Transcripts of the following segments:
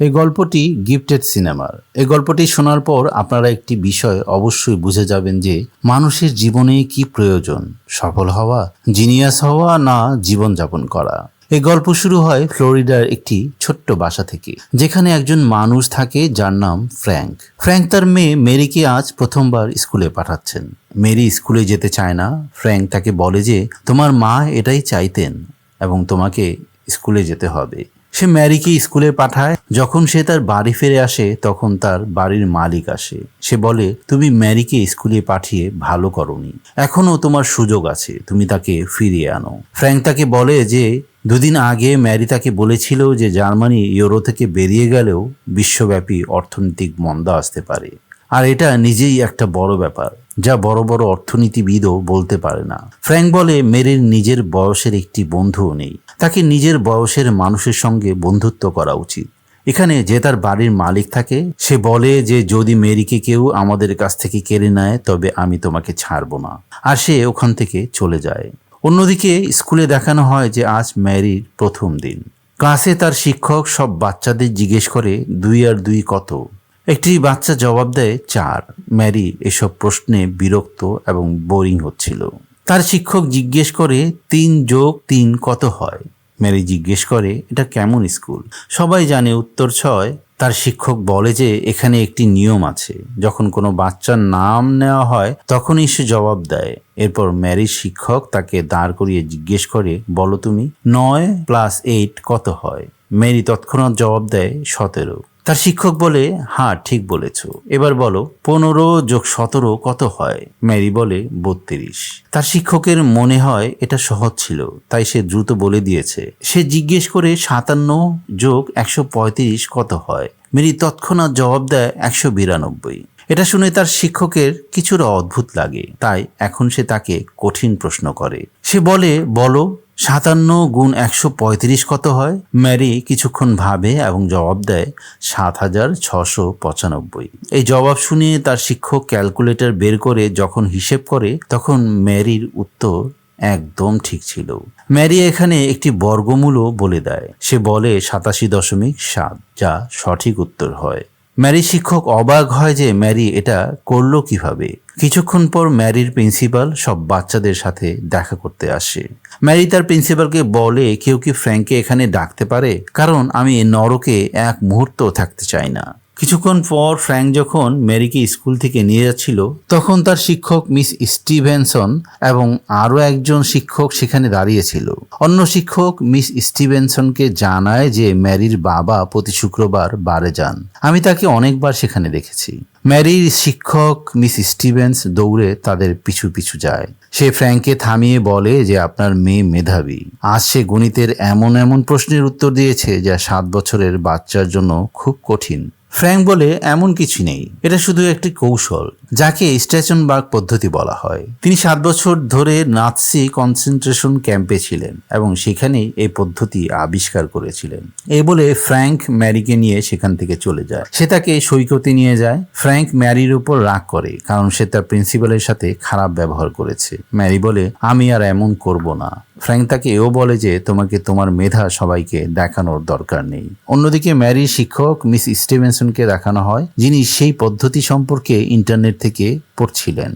এই গল্পটি গিফটেড সিনেমার এই গল্পটি শোনার পর আপনারা একটি বিষয় অবশ্যই বুঝে যাবেন যে মানুষের জীবনে কি প্রয়োজন, সফল হওয়া জিনিয়াস হওয়া না জীবনযাপন করা। এই গল্প শুরু হয় ফ্লোরিডার একটি ছোট্ট বাসা থেকে, যেখানে একজন মানুষ থাকে যার নাম ফ্র্যাঙ্ক। ফ্র্যাঙ্ক তার মেয়ে মেরিকে আজ প্রথমবার স্কুলে পাঠাচ্ছেন। মেরি স্কুলে যেতে চায় না। ফ্র্যাঙ্ক তাকে বলে যে, তোমার মা এটাই চাইতেন এবং তোমাকে স্কুলে যেতে হবে। সে ম্যারিকে স্কুলে পাঠায়। যখন সে তার বাড়ি ফিরে আসে, তখন তার বাড়ির মালিক আসে। সে বলে, তুমি ম্যারিকে স্কুলে পাঠিয়ে ভালো করনি। এখনও তোমার সুযোগ আছে, তুমি তাকে ফিরিয়ে আনো। ফ্র্যাঙ্ক তাকে বলে যে, দুদিন আগে ম্যারি তাকে বলেছিল যে জার্মানি ইউরো থেকে বেরিয়ে গেলেও বিশ্বব্যাপী অর্থনৈতিক মন্দা আসতে পারে। আর এটা নিজেই একটা বড় ব্যাপার। যা বড় বড় অর্থনীতিবিদও বলতে পারে না। ফ্র্যাঙ্ক বলে, মেরির নিজের বয়সের একটি বন্ধুও নেই। তাকে নিজের বয়সের মানুষের সঙ্গে বন্ধুত্ব করা উচিত। এখানে যে তার বাড়ির মালিক থাকে, সে বলে যে, যদি মেরিকে কেউ আমাদের কাছ থেকে কেড়ে নেয়, তবে আমি তোমাকে ছাড়বো না। আর সে ওখান থেকে চলে যায়। অন্যদিকে স্কুলে দেখানো হয় যে, আজ ম্যারির প্রথম দিন। ক্লাসে তার শিক্ষক সব বাচ্চাদের জিজ্ঞেস করে, দুই আর দুই কত? একটি বাচ্চা জবাব দেয়, চার। ম্যারি এসব প্রশ্নে বিরক্ত এবং বোরিং হচ্ছিল। তার শিক্ষক জিজ্ঞেস করে, তিন যোগ তিন কত হয়? ম্যারি জিজ্ঞেস করে, এটা কেমন স্কুল? সবাই জানে উত্তর ছয়। তার শিক্ষক বলে যে, এখানে একটি নিয়ম আছে। যখন কোনো বাচ্চার নাম নেওয়া হয়, তখনই সে জবাব দেয়। এরপর ম্যারির শিক্ষক তাকে দাঁড় করিয়ে জিজ্ঞেস করে, বলো তুমি, নয় প্লাস এইট কত হয়? ম্যারি তৎক্ষণাৎ জবাব দেয়, সতেরো। তার শিক্ষক বলে হ্যাঁ ঠিক বলেছ। এবার বলো, পনেরো যোগ সতেরো কত হয়? ম্যারি বলে, বত্রিশ। তার শিক্ষকের মনে হয় এটা সহজ ছিল, তাই সে দ্রুত বলে দিয়েছে। সে জিজ্ঞেস করে, সাতান্ন যোগ একশো পঁয়ত্রিশ কত হয়? মেরি তৎক্ষণাৎ জবাব দেয়, একশো বিরানব্বই। এটা শুনে তার শিক্ষকের কিছুটা অদ্ভুত লাগে, তাই এখন সে তাকে কঠিন প্রশ্ন করে। সে বলে, বলো সাতান্ন গুণ একশো পঁয়ত্রিশ কত হয়? ম্যারি কিছুক্ষণ ভাবে এবং জবাব দেয়, সাত হাজার ছশো পঁচানব্বই। এই জবাব শুনে তার শিক্ষক ক্যালকুলেটর বের করে যখন হিসেব করে, তখন ম্যারির উত্তর একদম ঠিক ছিল। ম্যারি এখানে একটি বর্গমূলও বলে দেয়। সে বলে সাতাশি দশমিক সাত, যা সঠিক উত্তর হয়। ম্যারি শিক্ষক অবাক হয় যে ম্যারি এটা করল কীভাবে। কিছুক্ষণ পর ম্যারির প্রিন্সিপাল সব বাচ্চাদের সাথে দেখা করতে আসে। ম্যারি তার প্রিন্সিপালকে বলে, কেউ কি ফ্র্যাঙ্ককে এখানে ডাকতে পারে? কারণ আমি নরকে এক মুহূর্ত থাকতে চাই না। কিছুক্ষণ পর ফ্র্যাঙ্ক যখন মেরিকে স্কুল থেকে নিয়ে যাচ্ছিল, তখন তার শিক্ষক মিস স্টিভেনসন এবং আরও একজন শিক্ষক সেখানে দাঁড়িয়েছিল। অন্য শিক্ষক মিস স্টিভেনসনকে জানায় যে ম্যারির বাবা প্রতি শুক্রবার বারে যান। আমি তাকে অনেকবার সেখানে দেখেছি। ম্যারির শিক্ষক মিস স্টিভেন্স দৌড়ে তাদের পিছু পিছু যায়। সে ফ্র্যাঙ্ককে থামিয়ে বলে যে আপনার মেয়ে মেধাবী। আজ সে গণিতের এমন এমন প্রশ্নের উত্তর দিয়েছে যা সাত বছরের বাচ্চার জন্য খুব কঠিন। ফ্র্যাঙ্ক বলে এমন কিছু নেই। এটা শুধু একটি কৌশল। যাকে স্টেশনবার্গ পদ্ধতি বলা হয়। তিনি সাত বছর ধরে নাৎসি কনসেন্ট্রেশন ক্যাম্পে ছিলেন এবং সেখানেই এই পদ্ধতি আবিষ্কার করেছিলেন। এই বলে ফ্র্যাঙ্ক ম্যারিকে নিয়ে সেখান থেকে চলে যায়। সে তাকে সৈকতে নিয়ে যায়। ফ্র্যাঙ্ক ম্যারির উপর রাগ করে, কারণ সে তার প্রিন্সিপালের সাথে খারাপ ব্যবহার করেছে। ম্যারি বলে, আমি আর এমন করব না। ফ্র্যাঙ্ক তাকে এও বলে যে, তোমাকে তোমার মেধা সবাইকে দেখানোর দরকার নেই। অন্যদিকে ম্যারির শিক্ষক মিস স্টিভেনসনকে দেখানো হয়, যিনি সেই পদ্ধতি সম্পর্কে ইন্টারনেট থেকে পড়ছিলেন।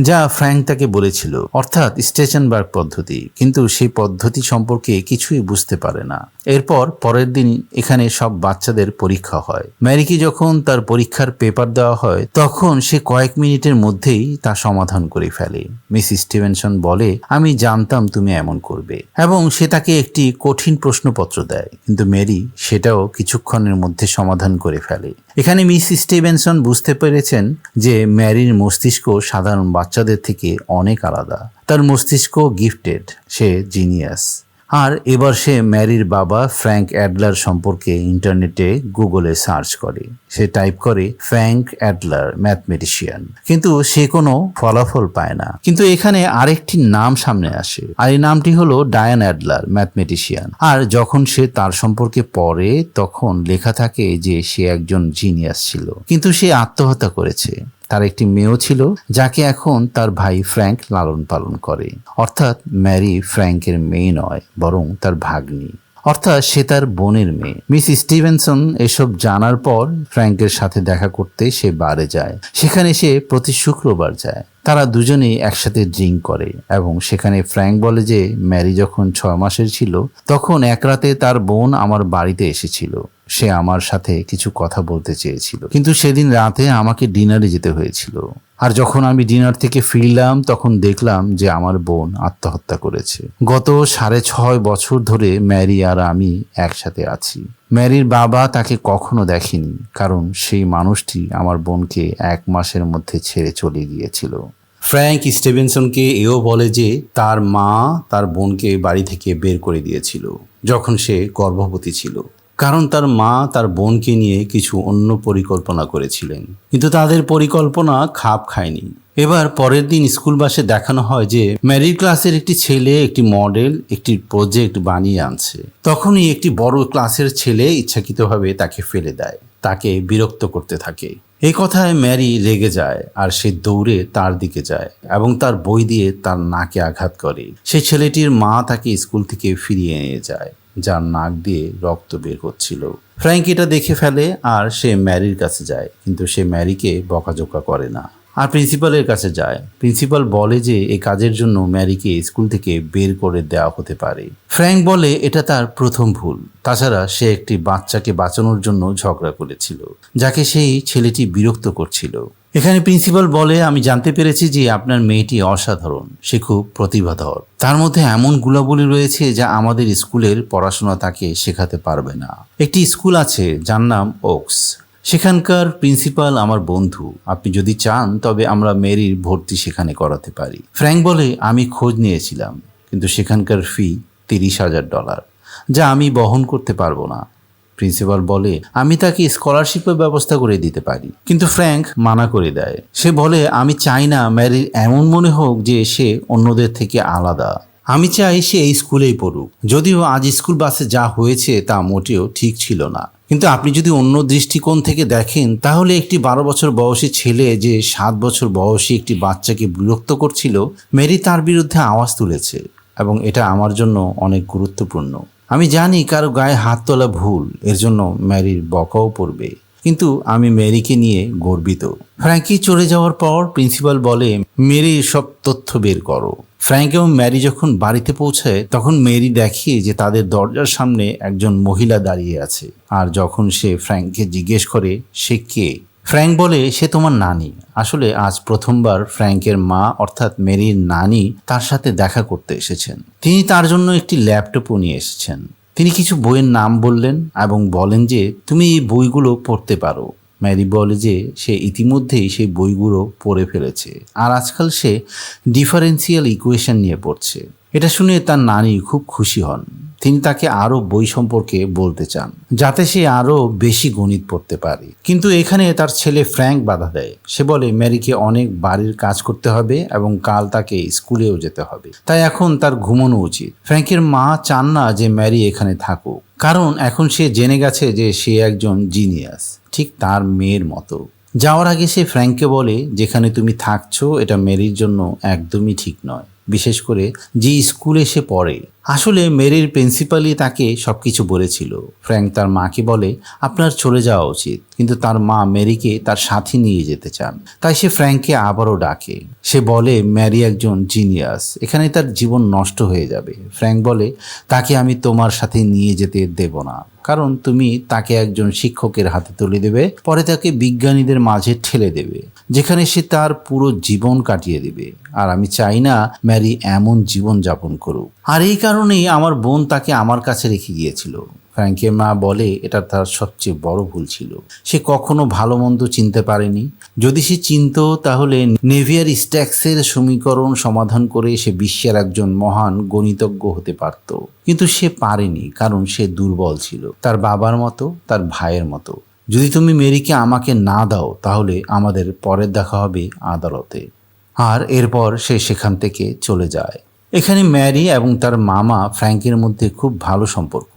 যা ফ্র্যাঙ্ক তাকে বলেছিল, অর্থাৎ স্টেশনবার্গ পদ্ধতি। কিন্তু সেই পদ্ধতি সম্পর্কে কিছুই বুঝতে পারে না। এরপর পরের দিন এখানে সব বাচ্চাদের পরীক্ষা হয়। ম্যারিকে যখন তার পরীক্ষার পেপার দেওয়া হয়, তখন সে কয়েক মিনিটের মধ্যেই তা সমাধান করে ফেলে। মিস স্টিভেনসন বলে, আমি জানতাম তুমি এমন করবে। এবং সে তাকে একটি কঠিন প্রশ্নপত্র দেয়। কিন্তু মেরি সেটাও কিছুক্ষণের মধ্যে সমাধান করে ফেলে। এখানে মিস স্টিভেনসন বুঝতে পেরেছেন যে ম্যারির মস্তিষ্ক সাধারণ বাচ্চাদের থেকে অনেক আলাদা। তার মস্তিষ্ক গিফটেড সে জিনিয়াস আর এবার সে ম্যারির বাবা ফ্র্যাঙ্ক অ্যাডলার সম্পর্কে ইন্টারনেটে গুগলে সার্চ করে। সে টাইপ করে ফ্র্যাঙ্ক অ্যাডলার ম্যাথমেটিশিয়ান কিন্তু সে কোনো ফলাফল পায় না। কিন্তু এখানে আরেকটি নাম সামনে আসে। আর এই নামটি হলো ডায়ান অ্যাডলার ম্যাথমেটিশিয়ান আর যখন সে তার সম্পর্কে পড়ে, তখন লেখা থাকে যে সে একজন জিনিয়াস ছিল। কিন্তু সে আত্মহত্যা করেছে। তার একটি মেয়েও ছিল, যাকে এখন তার ভাই ফ্র্যাঙ্ক লালন পালন করে। অর্থাৎ ম্যারি ফ্র্যাঙ্কের মেয়ে নয়, বরং তার ভাগ্নি। অর্থাৎ সে তার বোনের মেয়ে। মিস স্টিভেনসন এসব জানার পর ফ্র্যাঙ্কের সাথে দেখা করতে সে বারে যায়। সেখানে সে প্রতি শুক্রবার যায়। তারা দুজনেই একসাথে ড্রিঙ্ক করে এবং সেখানে ফ্র্যাঙ্ক বলে যে, ম্যারি যখন ছয় মাসের ছিল, তখন এক রাতে তার বোন আমার বাড়িতে এসেছিল। সে আমার সাথে কিছু কথা বলতে চেয়েছিল। কিন্তু সেদিন রাতে আমাকে ডিনারে যেতে হয়েছিল। আর যখন আমি ডিনার থেকে ফিরলাম, তখন দেখলাম যে আমার বোন আত্মহত্যা করেছে। গত সাড়ে ছয় বছর ধরে ম্যারি আর আমি একসাথে আছি। ম্যারির বাবা তাকে কখনো দেখেনি, কারণ সেই মানুষটি আমার বোনকে এক মাসের মধ্যে ছেড়ে চলে গিয়েছিল। ফ্র্যাঙ্ক স্টিভেনসনকে এও বলে যে তার মা তার বোনকে বাড়ি থেকে বের করে দিয়েছিল, যখন সে গর্ভবতী ছিল। কারণ তার মা তার বোনকে নিয়ে কিছু অন্য পরিকল্পনা করেছিলেন, কিন্তু তাদের পরিকল্পনা খাপ খায়নি। এবার পরের দিন স্কুল বাসে দেখানো হয় যে ম্যারির ক্লাসের একটি ছেলে একটি মডেল, একটি প্রজেক্ট বানিয়ে আনছে। তখনই একটি বড় ক্লাসের ছেলে ইচ্ছাকৃতভাবে তাকে ফেলে দেয়, তাকে বিরক্ত করতে থাকে। এই কথায় ম্যারি রেগে যায় আর সে দৌড়ে তার দিকে যায় এবং তার বই দিয়ে তার নাকে আঘাত করে। সেই ছেলেটির মা তাকে স্কুল থেকে ফিরিয়ে নিয়ে যায়, যার নাক দিয়ে রক্ত বের হচ্ছিল। ফ্র্যাঙ্ক এটা দেখে ফেলে আর সে ম্যারির কাছে যায়, কিন্তু সে ম্যারিকে বকাঝোকা করে না। আর প্রিন্সিপালের কাছে যায়। প্রিন্সিপাল বলে যে এই কাজের জন্য ম্যারিকে স্কুল থেকে বের করে দেওয়া হতে পারে। ফ্র্যাঙ্ক বলে এটা তার প্রথম ভুল। তাছাড়া সে একটি বাচ্চাকে বাঁচানোর জন্য ঝগড়া করেছিল, যাকে সেই ছেলেটি বিরক্ত করছিল। এখানে প্রিন্সিপাল বলে, আমি জানতে পেরেছি যে আপনার মেয়েটি অসাধারণ। সে খুব প্রতিভাধর। তার মধ্যে এমন গুণাবলী রয়েছে যা আমাদের স্কুলের পড়াশোনা তাকে শেখাতে পারবে না। একটি স্কুল আছে যার নাম ওক্স। সেখানকার প্রিন্সিপাল আমার বন্ধু। আপনি যদি চান, তবে আমরা মেরির ভর্তি সেখানে করাতে পারি। ফ্র্যাঙ্ক বলে, আমি খোঁজ নিয়েছিলাম, কিন্তু সেখানকার ফি তিরিশ হাজার ডলার, যা আমি বহন করতে পারব না। প্রিন্সিপাল বলে, আমি তাকে স্কলারশিপের ব্যবস্থা করে দিতে পারি। কিন্তু ফ্র্যাঙ্ক মানা করে দেয়। সে বলে, আমি চাই না ম্যারির এমন মনে হোক যে সে অন্যদের থেকে আলাদা। আমি চাই সে এই স্কুলেই পড়ুক। যদিও আজ স্কুল বাসে যা হয়েছে তা মোটেও ঠিক ছিল না। কিন্তু আপনি যদি অন্য দৃষ্টিকোণ থেকে দেখেন, তাহলে একটি বারো বছর বয়সী ছেলে যে সাত বছর বয়সী একটি বাচ্চাকে বিরক্ত করছিল, মেরি তার বিরুদ্ধে আওয়াজ তুলেছে এবং এটা আমার জন্য অনেক গুরুত্বপূর্ণ। আমি জানি কারও গায়ে হাত তোলা ভুল, এর জন্য ম্যারির বকাও পড়বে। কিন্তু আমি মেরিকে নিয়ে গর্বিত। ফ্র্যাঙ্কি চলে যাওয়ার পর প্রিন্সিপাল বলে মেরির সব তথ্য বের করো। ফ্র্যাঙ্ক এবং ম্যারি যখন বাড়িতে পৌঁছায়, তখন মেরি দেখে যে তাদের দরজার সামনে একজন মহিলা দাঁড়িয়ে আছে। আর যখন সে ফ্র্যাঙ্ককে জিজ্ঞেস করে, সে কে? ফ্র্যাঙ্ক বলে, সে তোমার নানি। আসলে আজ প্রথমবার ফ্র্যাঙ্কের মা, অর্থাৎ মেরির নানি, তার সাথে দেখা করতে এসেছেন। তিনি তার জন্য একটি ল্যাপটপও নিয়ে এসেছেন। তিনি কিছু বইয়ের নাম বললেন এবং বলেন যে, তুমি এই বইগুলো পড়তে পারো। ম্যারি বলে যে সে ইতিমধ্যেই সেই বইগুলো পড়ে ফেলেছে। আর আজকাল সে ডিফারেন্সিয়াল ইকুয়েশন নিয়ে পড়ছে। এটা শুনে তার নানি খুব খুশি হন। তিনি তাকে আরও বই সম্পর্কে বলতে চান, যাতে সে আরও বেশি গণিত পড়তে পারে। কিন্তু এখানে তার ছেলে ফ্র্যাঙ্ক বাধা দেয়। সে বলে, ম্যারিকে অনেক বাড়ির কাজ করতে হবে এবং কাল তাকে স্কুলেও যেতে হবে। তাই এখন তার ঘুমানো উচিত। ফ্র্যাঙ্কের মা চান না যে ম্যারি এখানে থাকুক, কারণ এখন সে জেনে গেছে যে সে একজন জিনিয়াস, ঠিক তার মেয়ের মতো। যাওয়ার আগে সে ফ্র্যাঙ্ককে বলে, যেখানে তুমি থাকছো, এটা মেরির জন্য একদমই ঠিক নয়। বিশেষ করে যে স্কুলে সে পড়ে আসলে মেরির প্রিন্সিপালই তাকে সব কিছু বলেছিল। ফ্র্যাঙ্ক তার মাকে বলে, আপনার চলে যাওয়া উচিত। কিন্তু তার মা মেরিকে তার সাথে নিয়ে যেতে চান। তাই সে ফ্র্যাঙ্ককে আবারও ডাকে। সে বলে, ম্যারি একজন জিনিয়াস। এখানে তার জীবন নষ্ট হয়ে যাবে। ফ্র্যাঙ্ক বলে, তাকে আমি তোমার সাথে নিয়ে যেতে দেব না। কারণ তুমি তাকে একজন শিক্ষকের হাতে তুলে দেবে, পরে তাকে বিজ্ঞানীদের মাঝে ঠেলে দেবে, যেখানে সে তার পুরো জীবন কাটিয়ে দেবে। আর আমি চাই না ম্যারি এমন জীবন যাপন করুক। আর এই কারণেই আমার বোন তাকে আমার কাছে রেখে গিয়েছিল। ফ্র্যাঙ্কের মা বলে, এটা তার সবচেয়ে বড় ভুল ছিল। সে কখনো ভালো মন্দ চিনতে পারেনি। যদি সে চিনত, তাহলে নেভিয়ার স্ট্যাক্সের সমীকরণ সমাধান করে সে বিশ্বের একজন মহান গণিতজ্ঞ হতে পারত। কিন্তু সে পারেনি, কারণ সে দুর্বল ছিল। তার বাবার মতো, তার ভাইয়ের মতো। যদি তুমি মেরিকে আমাকে না দাও, তাহলে আমাদের পরের দেখা হবে আদালতে। আর এরপর সে সেখান থেকে চলে যায়। এখানে ম্যারি এবং তার মামা ফ্র্যাঙ্কের মধ্যে খুব ভালো সম্পর্ক,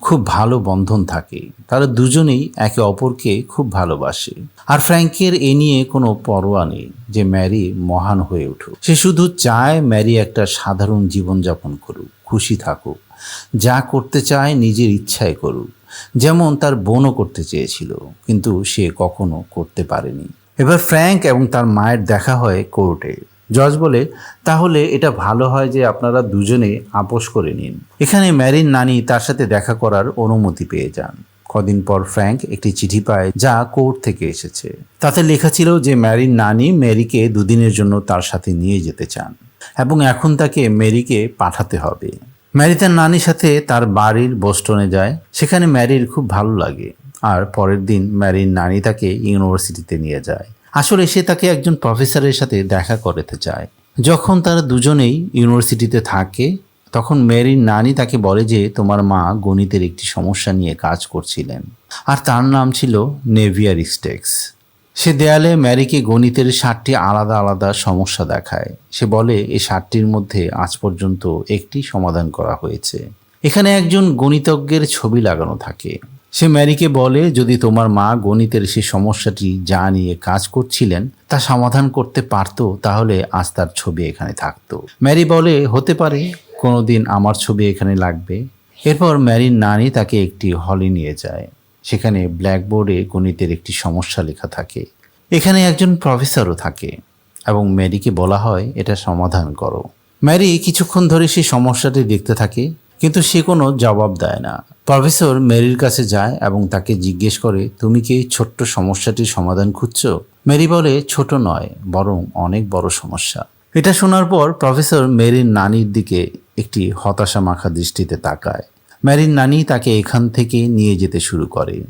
খুব ভালো বন্ধন থাকে। তারা দুজনেই একে অপরকে খুব ভালোবাসে। আর ফ্র্যাঙ্কের এ নিয়ে কোনো পরোয়া নেই যে ম্যারি মহান হয়ে উঠুক। সে শুধু চায় ম্যারি একটা সাধারণ জীবনযাপন করুক, খুশি থাকুক। যা করতে চায় নিজের ইচ্ছায় করুক। যেমন তার বোনও করতে চেয়েছিল, কিন্তু সে কখনো করতে পারেনি। এবার ফ্র্যাঙ্ক এবং তার মায়ের দেখা হয় কোর্টে। জজ বলে, তাহলে এটা ভালো হয় যে আপনারা দুজনে আপোষ করে নিন। এখানে ম্যারিন নানি তার সাথে দেখা করার অনুমতি পেয়ে যান। কদিন পর ফ্র্যাঙ্ক একটি চিঠি পায় যা কোর্ট থেকে এসেছে। তাতে লেখা ছিল যে ম্যারির নানি মেরিকে দুদিনের জন্য তার সাথে নিয়ে যেতে চান এবং এখন তাকে মেরিকে পাঠাতে হবে। ম্যারি তার নানির সাথে তার বাড়ির বোস্টনে যায়। সেখানে ম্যারির খুব ভালো লাগে। আর পরের দিন ম্যারির নানি তাকে ইউনিভার্সিটিতে নিয়ে যায়। আসলে সে তাকে একজন প্রফেসরের সাথে দেখা করতে চায়। যখন তারা দুজনেই ইউনিভার্সিটিতে থাকে, তখন মেরির নানি তাকে বলে যে, তোমার মা গণিতের একটি সমস্যা নিয়ে কাজ করছিলেন। আর তার নাম ছিল নেভিয়ার স্টেক্স। সে দেয়ালে ম্যারিকে গণিতের ষাটটি আলাদা আলাদা সমস্যা দেখায়। সে বলে এই ষাটটির মধ্যে আজ পর্যন্ত একটি সমাধান করা হয়েছে। এখানে একজন গণিতজ্ঞের ছবি লাগানো থাকে। সে ম্যারিকে বলে, যদি তোমার মা গণিতের সেই সমস্যাটি যা নিয়ে কাজ করছিলেন, তা সমাধান করতে পারতো, তাহলে আজ তার ছবি এখানে থাকতো। ম্যারি বলে, হতে পারে, কোনোদিন আমার ছবি এখানে লাগবে। এরপর ম্যারির নানি তাকে একটি হলে নিয়ে যায়। সেখানে ব্ল্যাকবোর্ডে গণিতের একটি সমস্যা লেখা থাকে। এখানে একজন প্রফেসরও থাকে এবং ম্যারিকে বলা হয়, এটা সমাধান করো। ম্যারি কিছুক্ষণ ধরে সেই সমস্যাটি দেখতে থাকে। কিন্তু সে কোনো জবাব দেয় না। প্রফেসর মেরির কাছে যায় এবং তাকে জিজ্ঞেস করে, তুমি কি এই ছোট্ট সমস্যাটির সমাধান খুঁজছো? মেরি বলে, ছোট নয়, বরং অনেক বড় সমস্যা। এটা শোনার পর প্রফেসর মেরির নানির দিকে একটি হতাশা মাখা দৃষ্টিতে তাকায়। ম্যারির নানি তাকে এখান থেকে নিয়ে যেতে শুরু করে।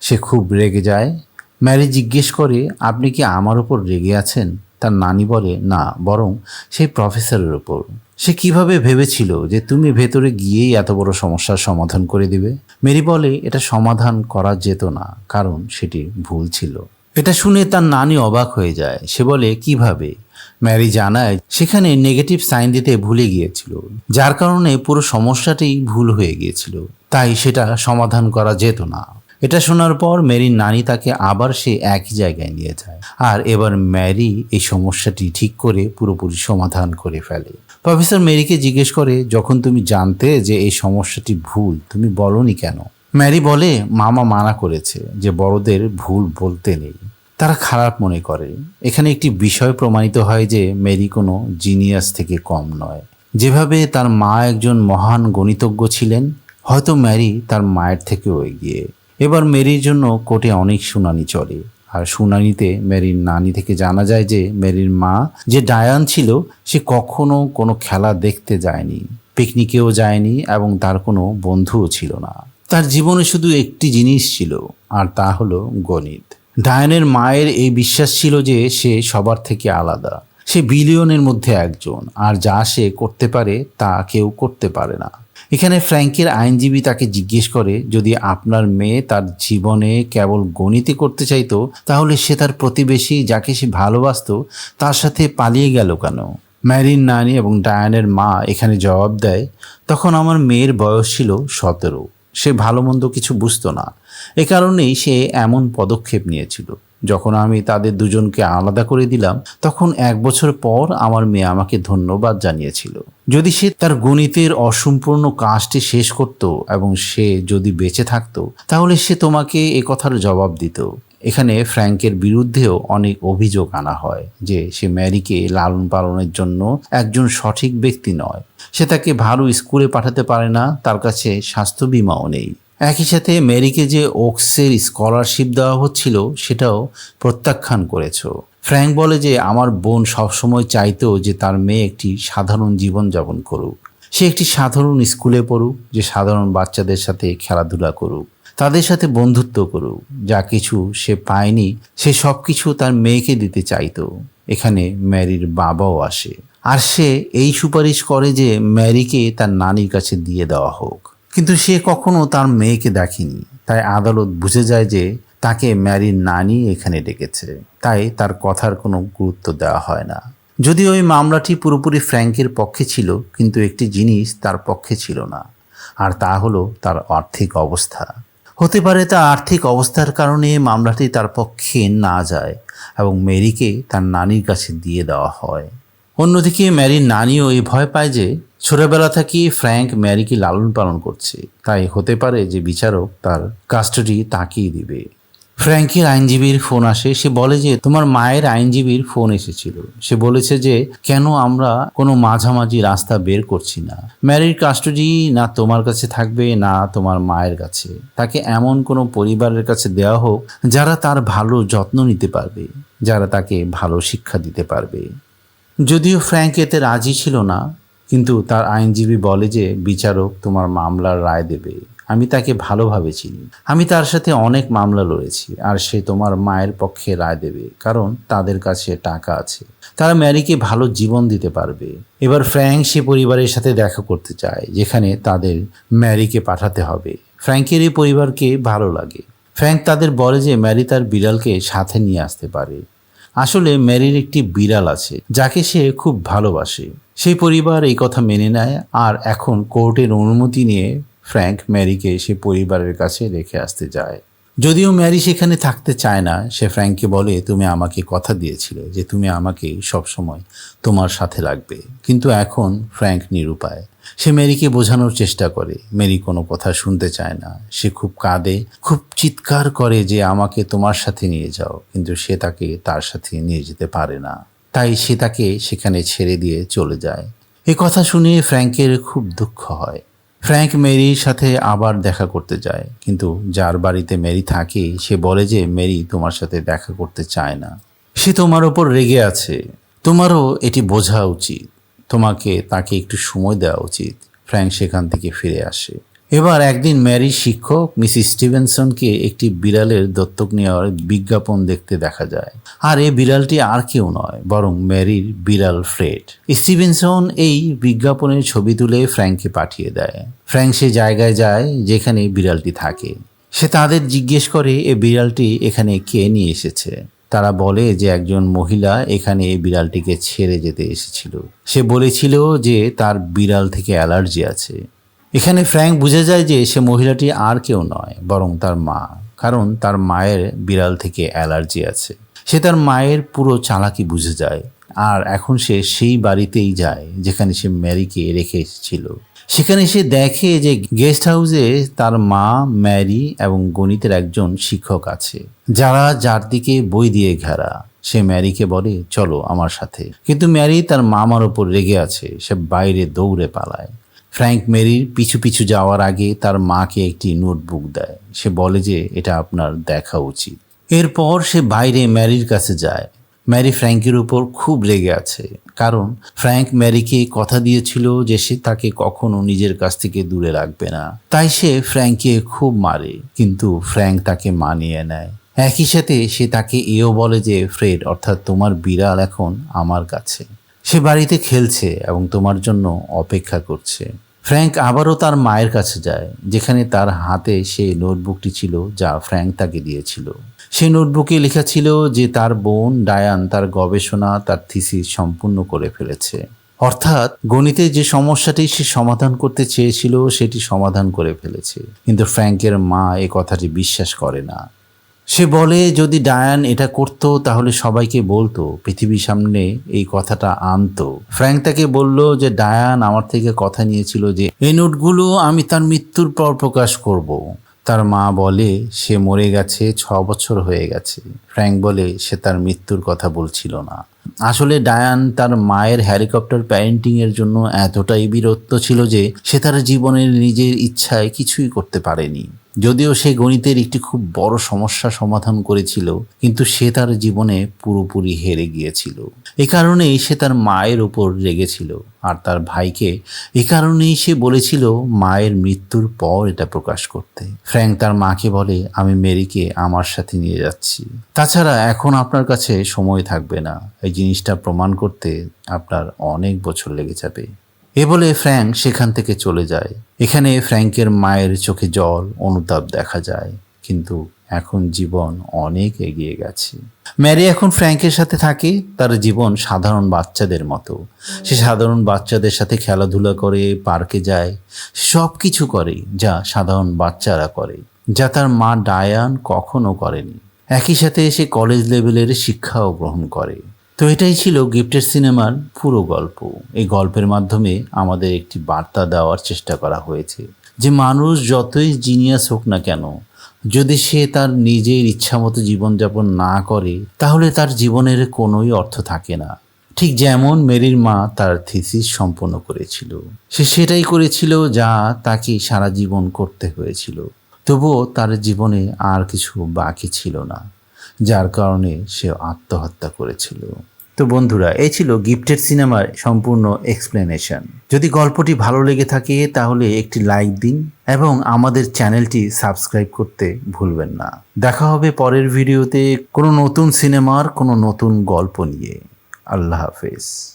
সে খুব রেগে যায়। ম্যারি জিজ্ঞেস করে, আপনি কি আমার ওপর রেগে আছেন? তার নানি বলে, না, বরং সেই প্রফেসরের ওপর সে কীভাবে ভেবেছিল যে তুমি ভেতরে গিয়েই এত বড় সমস্যার সমাধান করে দিবে? মেরি বলে, এটা সমাধান করা যেত না, কারণ সেটি ভুল ছিল। এটা শুনে তার নানি অবাক হয়ে যায়। সে বলে, কীভাবে? ম্যারি জানায়, সেখানে নেগেটিভ সাইন দিতে ভুলে গিয়েছিল, যার কারণে পুরো সমস্যাটি ভুল হয়ে গিয়েছিল। তাই সেটা সমাধান করা যেত না। এটা শোনার পর ম্যারির নানি তাকে আবার সে একই জায়গায় নিয়ে যায়। আর এবার ম্যারি এই সমস্যাটি ঠিক করে পুরোপুরি সমাধান করে ফেলে। প্রফেসর মেরিকে জিজ্ঞেস করে, যখন তুমি জানতে যে এই সমস্যাটি ভুল, তুমি বলনি কেন? ম্যারি বলে, মামা মানা করেছে যে বড়দের ভুল বলতে নেই। তারা খারাপ মনে করে। এখানে একটি বিষয় প্রমাণিত হয় যে মেরি কোনো জিনিয়াস থেকে কম নয়। যেভাবে তার মা একজন মহান গণিতজ্ঞ ছিলেন, হয়তো ম্যারি তার মায়ের থেকেও এগিয়ে। এবার মেরির জন্য কোর্টে অনেক শুনানি চলে। আর শুনানিতে মেরির নানি থেকে জানা যায় যে মেরির মা, যে ডায়ান ছিল, সে কখনো কোনো খেলা দেখতে যায়নি, পিকনিকেও যায়নি এবং তার কোনো বন্ধুও ছিল না। তার জীবনে শুধু একটি জিনিস ছিল, আর তা হলো গণিত। ডায়ানের মায়ের এই বিশ্বাস ছিল যে সে সবার থেকে আলাদা। সে বিলিয়নের মধ্যে একজন, আর যা সে করতে পারে তা কেউ করতে পারে না। এখানে ফ্র্যাঙ্কের আইনজীবী তাকে জিজ্ঞেস করে, যদি আপনার মেয়ে তার জীবনে কেবল গণিতই করতে চাইতো, তাহলে সে তার প্রতিবেশী যাকে সে ভালোবাসতো, তার সাথে পালিয়ে গেল কেন? ম্যারিন নানি এবং ডায়ানের মা এখানে জবাব দেয়, তখন আমার মেয়ের বয়স ছিল সতেরো। সে ভালো মন্দ কিছু বুঝতো না। এ কারণেই সে এমন পদক্ষেপ নিয়েছিল। যখন আমি তাদের দুজনকে আলাদা করে দিলাম, তখন এক বছর পর আমার মেয়ে আমাকে ধন্যবাদ জানিয়েছিল। যদি সে তার গণিতের অসম্পূর্ণ কাজটি শেষ করত এবং সে যদি বেঁচে থাকতো, তাহলে সে তোমাকে এ কথার জবাব দিত। এখানে ফ্র্যাঙ্কের বিরুদ্ধেও অনেক অভিযোগ আনা হয় যে সে ম্যারিকে লালন পালনের জন্য একজন সঠিক ব্যক্তি নয়। সে তাকে ভালো স্কুলে পাঠাতে পারে না, তার কাছে স্বাস্থ্য বিমাও নেই। একই সাথে মেরিকে যে ওক্সের স্কলারশিপ দেওয়া হচ্ছিল, সেটাও প্রত্যাখ্যান করেছ। ফ্র্যাঙ্ক বলে যে, আমার বোন সবসময় চাইতো যে তার মেয়ে একটি সাধারণ জীবন যাপন করুক। সে একটি সাধারণ স্কুলে পড়ুক, যে সাধারণ বাচ্চাদের সাথে খেলাধুলা করুক, তাদের সাথে বন্ধুত্ব করুক। যা কিছু সে পায়নি, সে সব কিছু তার মেয়েকে দিতে চাইতো। এখানে ম্যারির বাবাও আসে। আর সে এই সুপারিশ করে যে, ম্যারিকে তার নানির কাছে দিয়ে দেওয়া হোক। কিন্তু সে কখনো তার মেয়েকে দেখেনি। তাই আদালত বুঝে যায় যে তাকে ম্যারির নানি এখানে ডেকেছে, তাই তার কথার কোনো গুরুত্ব দেওয়া হয় না। যদিও ওই মামলাটি পুরোপুরি ফ্র্যাঙ্কের পক্ষে ছিল, কিন্তু একটি জিনিস তার পক্ষে ছিল না, আর তা হলো তার আর্থিক অবস্থা। হতে পারে তা আর্থিক অবস্থার কারণে মামলাটি তার পক্ষে না যায় এবং মেরিকে তার নানির কাছে দিয়ে দেওয়া হয়। অন্যদিকে ম্যারির নানিও এই ভয় পায় যে ছোটবেলা থেকেই ফ্র্যাঙ্ক ম্যারিকে লালন পালন করছে, তাই হতে পারে যে বিচারক তার কাস্টডি তাকিয়ে দিবে। ফ্র্যাঙ্কের আইনজীবীর ফোন আসে, সে বলে যে, তোমার মায়ের আইনজীবীর ফোন এসেছিল। সে বলেছে যে, কেন আমরা কোনো মাঝামাঝি রাস্তা বের করছি না? ম্যারির কাস্টডি না তোমার কাছে থাকবে, না তোমার মায়ের কাছে। তাকে এমন কোনো পরিবারের কাছে দেওয়া হোক, যারা তার ভালো যত্ন নিতে পারবে, যারা তাকে ভালো শিক্ষা দিতে পারবে। যদিও ফ্র্যাঙ্ক এতে রাজি ছিল না, কিন্তু তার আইনজীবী বলে যে, বিচারক তোমার মামলার রায় দেবে। তাকে ভালোভাবে চিনি। আমি তার সাথে অনেক মামলা লড়েছি, আর সে তোমার মায়ের পক্ষে রায় দেবে, কারণ তাদের কাছে টাকা আছে। তারা ম্যারিকে ভালো জীবন দিতে পারবে। এবার ফ্র্যাঙ্ক সে পরিবারের সাথে দেখা করতে চায়, যেখানে তাদের ম্যারিকে পাঠাতে হবে। ফ্র্যাঙ্কের এই পরিবারকে ভালো লাগে। ফ্র্যাঙ্ক তাদের বলে যে ম্যারি তার বিড়ালকে সাথে নিয়ে আসতে পারে। আসলে ম্যারির একটি বিড়াল আছে, যাকে সে খুব ভালোবাসে। সেই পরিবার এই কথা মেনে নেয়, আর এখন কোর্টের অনুমতি নিয়ে ফ্র্যাঙ্ক ম্যারিকে সে পরিবারের কাছে রেখে আসতে যায়। যদিও ম্যারি সেখানে থাকতে চায় না, সে ফ্র্যাঙ্ককে বলে, তুমি আমাকে কথা দিয়েছিলে যে তুমি আমাকে সবসময় তোমার সাথে লাগবে কিন্তু এখন ফ্র্যাঙ্ক নিরুপায়। সে মেরিকে বোঝানোর চেষ্টা করে। মেরি কোনো কথা শুনতে চায় না। সে খুব কাঁদে, খুব চিৎকার করে যে, আমাকে তোমার সাথে নিয়ে যাও। কিন্তু সে তাকে তার সাথে নিয়ে যেতে পারে না। তাই সে তাকে সেখানে ছেড়ে দিয়ে চলে যায়। এ কথা শুনে ফ্র্যাঙ্কের খুব দুঃখ হয়। ফ্র্যাঙ্ক মেরির সাথে আবার দেখা করতে যায়, কিন্তু যার বাড়িতে মেরি থাকে, সে বলে যে মেরি তোমার সাথে দেখা করতে চায় না। সে তোমার ওপর রেগে আছে। তোমারও এটি বোঝা উচিত। তোমাকে তাকে একটু সময় দেওয়া উচিত। ফ্র্যাঙ্ক সেখান থেকে ফিরে আসে। এবার একদিন ম্যারির শিক্ষক মিসিস স্টিভেনসনকে একটি বিড়ালের দত্তক নেওয়ার বিজ্ঞাপন দেখতে দেখা যায়। আর এই বিড়ালটি আর কেউ নয়, বরং ম্যারির বিড়াল ফ্রেড। স্টিভেনসন এই বিজ্ঞাপনের ছবি তুলে ফ্র্যাঙ্ককে পাঠিয়ে দেয়। ফ্র্যাঙ্ক সে জায়গায় যায় যেখানে বিড়ালটি থাকে। সে তাদের জিজ্ঞেস করে, এ বিড়ালটি এখানে কে নিয়ে এসেছে? তারা বলে যে, একজন মহিলা এখানে এই বিড়ালটিকে ছেড়ে যেতে এসেছিল। সে বলেছিল যে, তার বিড়াল থেকে অ্যালার্জি আছে। এখানে ফ্র্যাঙ্ক বুঝে যায় যে সে মহিলাটি আর কেউ নয়, বরং তার মা। কারণ তার মায়ের বিড়াল থেকে অ্যালার্জি আছে। সে তার মায়ের পুরো চালাকি বুঝে যায়। আর এখন সে সেই বাড়িতেই যায়, যেখানে সে ম্যারিকে রেখে এসেছিল। সেখানে সে দেখে যে গেস্ট হাউসে তার মা, ম্যারি এবং গণিতের একজন শিক্ষক আছে। যারা যার দিকে বই দিয়ে ঘেরা। সে ম্যারিকে বলে, চলো আমার সাথে। কিন্তু ম্যারি তার মামার ওপর রেগে আছে। সে বাইরে দৌড়ে পালায়। ফ্র্যাঙ্ক মেরির পিছু পিছু যাওয়ার আগে তার মাকে একটি নোটবুক দেয়। সে বলে যে এটা আপনার দেখা উচিত। এরপর সে বাইরে ম্যারির কাছে যায়। ম্যারি ফ্র্যাঙ্কের উপর খুব রেগে আছে। কারণ ফ্র্যাঙ্ক ম্যারিকে কথা দিয়েছিল যে সে তাকে কখনো নিজের কাছ থেকে দূরে রাখবে না। তাই সে ফ্র্যাঙ্ককে খুব মারে, কিন্তু ফ্র্যাঙ্ক তাকে মানিয়ে নেয়। একই সাথে সে তাকে এও বলে যে ফ্রেড অর্থাৎ তোমার বিড়াল এখন আমার কাছে। সে বাড়িতে খেলছে এবং তোমার জন্য অপেক্ষা করছে। ফ্র্যাঙ্ক আবারও তার মায়ের কাছে যায়, যেখানে তার হাতে সেই নোটবুকটি ছিল যা ফ্র্যাঙ্ক তাকে দিয়েছিল। সেই নোটবুকে লেখা ছিল যে তার বোন ডায়ান তার গবেষণা, তার থিসিস সম্পূর্ণ করে ফেলেছে। অর্থাৎ গণিতে যে সমস্যাটি সে সমাধান করতে চেয়েছিল, সেটি সমাধান করে ফেলেছে। কিন্তু ফ্র্যাঙ্কের মা এ কথাটি বিশ্বাস করে না। সে বলে, যদি ডায়ান এটা করতো, তাহলে সবাইকে বলতো, পৃথিবীর সামনে এই কথাটা আনতো। ফ্র্যাঙ্ক তাকে বলল যে, ডায়ান আমার থেকে কথা নিয়েছিল যে, এই নোটগুলো আমি তার মৃত্যুর পর প্রকাশ করব। তার মা বলে, সে মরে গেছে, ছ বছর হয়ে গেছে। ফ্র্যাঙ্ক বলে, সে তার মৃত্যুর কথা বলছিল না। আসলে ডায়ান তার মায়ের হেলিকপ্টার প্যারেন্টিং এর জন্য এতটাই বীরত্ব ছিল যে, সে তার জীবনের নিজের ইচ্ছায় কিছুই করতে পারেনি। যদিও সে গণিতের একটি খুব বড় সমস্যা সমাধান করেছিল, কিন্তু সে তার জীবনে পুরোপুরি হেরে গিয়েছিল। এ কারণেই সে তার মায়ের ওপর রেগেছিল, আর তার ভাইকে এ কারণেই সে বলেছিল মায়ের মৃত্যুর পর এটা প্রকাশ করতে। ফ্র্যাঙ্ক তার মাকে বলে, আমি মেরিকে আমার সাথে নিয়ে যাচ্ছি। তাছাড়া এখন আপনার কাছে সময় থাকবে না। এই জিনিসটা প্রমাণ করতে আপনার অনেক বছর লেগে যাবে। এ বলে ফ্র্যাঙ্ক সেখান থেকে চলে যায়। এখানে ফ্র্যাঙ্কের মায়ের চোখে জল, অনুতাপ দেখা যায়। কিন্তু এখন জীবন অনেক এগিয়ে গেছে। ম্যারি এখন ফ্র্যাঙ্কের সাথে থাকে, তার জীবন সাধারণ বাচ্চাদের মতো। সে সাধারণ বাচ্চাদের সাথে খেলাধুলা করে, পার্কে যায়। সব কিছু করে যা সাধারণ বাচ্চারা করে, যা তার মা ডায়ান কখনো করেনি। একই সাথে সে কলেজ লেভেলের শিক্ষাও গ্রহণ করে। তো এটাই ছিল গিফটের সিনেমার পুরো গল্প। এই গল্পের মাধ্যমে আমাদের একটি বার্তা দেওয়ার চেষ্টা করা হয়েছে যে মানুষ যতই জিনিয়াস হোক না কেন, যদি সে তার নিজের ইচ্ছামতো জীবনযাপন না করে, তাহলে তার জীবনের কোনোই অর্থ থাকে না। ঠিক যেমন মেরির মা তার থিসিস সম্পন্ন করেছিল। সে সেটাই করেছিল যা তাকে সারা জীবন করতে হয়েছিল। তবুও তার জীবনে আর কিছু বাকি ছিল না, যার কারণে সে আত্মহত্যা করেছিল। তো বন্ধুরা, এই ছিল গিফটেড সিনেমার সম্পূর্ণ এক্সপ্লেনেশন যদি গল্পটি ভালো লেগে থাকে, তাহলে একটি লাইক দিন এবং আমাদের চ্যানেলটি সাবস্ক্রাইব করতে ভুলবেন না। দেখা হবে পরের ভিডিওতে কোনো নতুন সিনেমার কোনো নতুন গল্প নিয়ে। আল্লাহ হাফেজ।